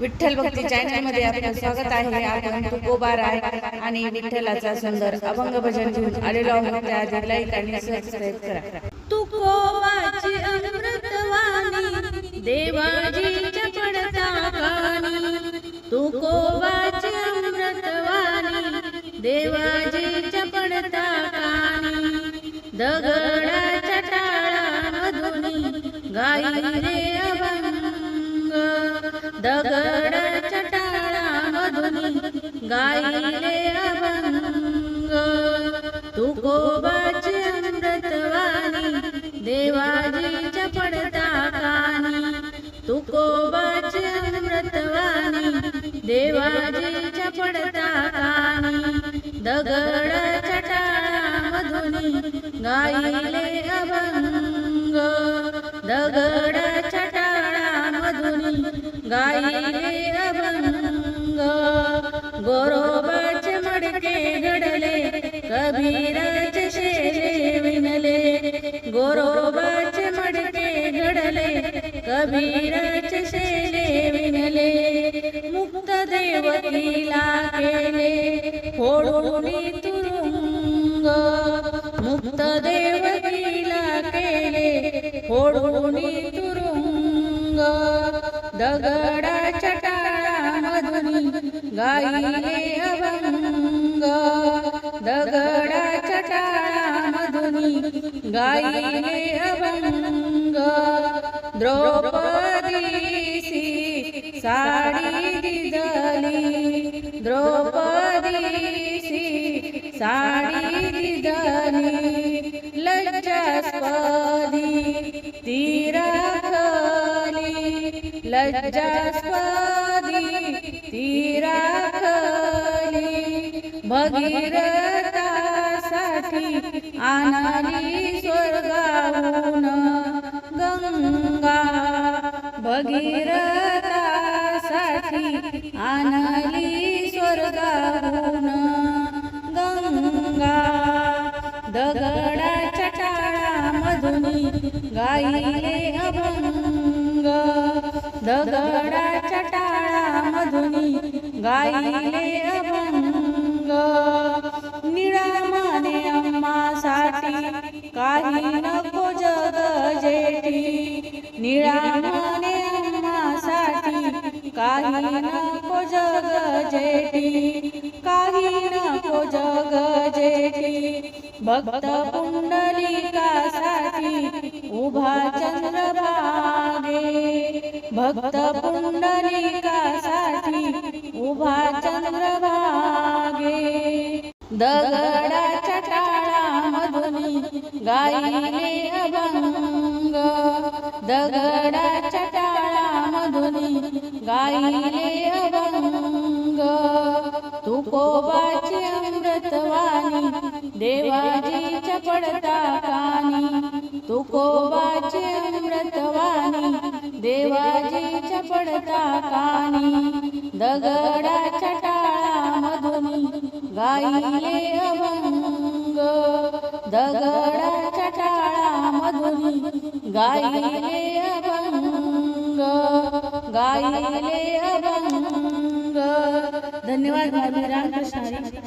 विठ्ठल भक्ती चॅनलमध्ये आपलं स्वागत आहे. आपण तुकोबार आहे आणि विठ्ठलाचा सुंदर अभंग भजन घेऊन आलेलो आहोत. त्याआधी लाईक आणि सबस्क्राईब करा तुकोबाची अमृतवाणी देवाजीच्या पडता तुकोबाची अमृतवाणी देवाजीच्या पडता कानी दगडाच्या टाळामधुनी गाई रे दगड टाळामधुनी गाई रे अभंग तुकोबाची अमृतवाणी देवाजीच्या पडता कानी तुकोबाची अमृतवाणी देवाजीच्या पडता कानी दगडाच्या टाळामधुनी गाईले अभंग. दगड ಗಾಯಿಲೆ ಅಭಂಗ ಗೋರೋಬಾಚ ಮಡಕೆ ಗಡಲೆ ಕಬೀರಾಚ ಶೇಲೆ ವಿನಲೆ ಗೋರೋಬಾಚ ಮಡಕೆ ಗಡಲೆ ಕಬೀರಾಚ ಶೇಲೆ ವಿನಲೆ ಮುಕ್ತ ದೇವತಿ ಲಾಗೆಲೆ ಹೋಡೋಣಿ ತುರುಂಗ ಮುಕ್ತ ದೇವತಿ ಲಾಗೆಲೆ ಹೋಡೋಣಿ दगडाच्या टाळामधुनी गाईले अभंग. दगडाच्या टाळामधुनी गाईले अभंग. द्रौपदीसी साडी दिदली. द्रौपदीसी साडी दिदली. लज्जास्पदी तीराखली लज्जास्वादी तीराखली भगीरथासाठी आणली स्वर्गाहून गंगा भगीरथासाठी आनाली गाईले अभंग दगडाच्या टाळामधुनी गाईले अभंग निळामाने अम्मासाठी काही नको जग जेठी निळामाने अम्मासाठी काही नको जग जेठी काही नको जग जेठी भक्त पुंडलिकासाठी उभा चंद्रभागे. भक्त पुंडलिकासाठी उभा चंद्रभागे. दगडाच्या टाळामधुनी गाईले अभंग. दगडाच्या टाळामधुनी गाईले अभंग. तुकोबाची अमृतवाणी देवाजीच्या पडता कानी तुकोबाचे अमृतवाणी देवाजीच्या पडता कानी दगडाच्या टाळामधुनी गाईले अभंग दगडाच्या टाळामधुनी गाईले अभंग गाईले अभंग. धन्यवाद रामकृष्ण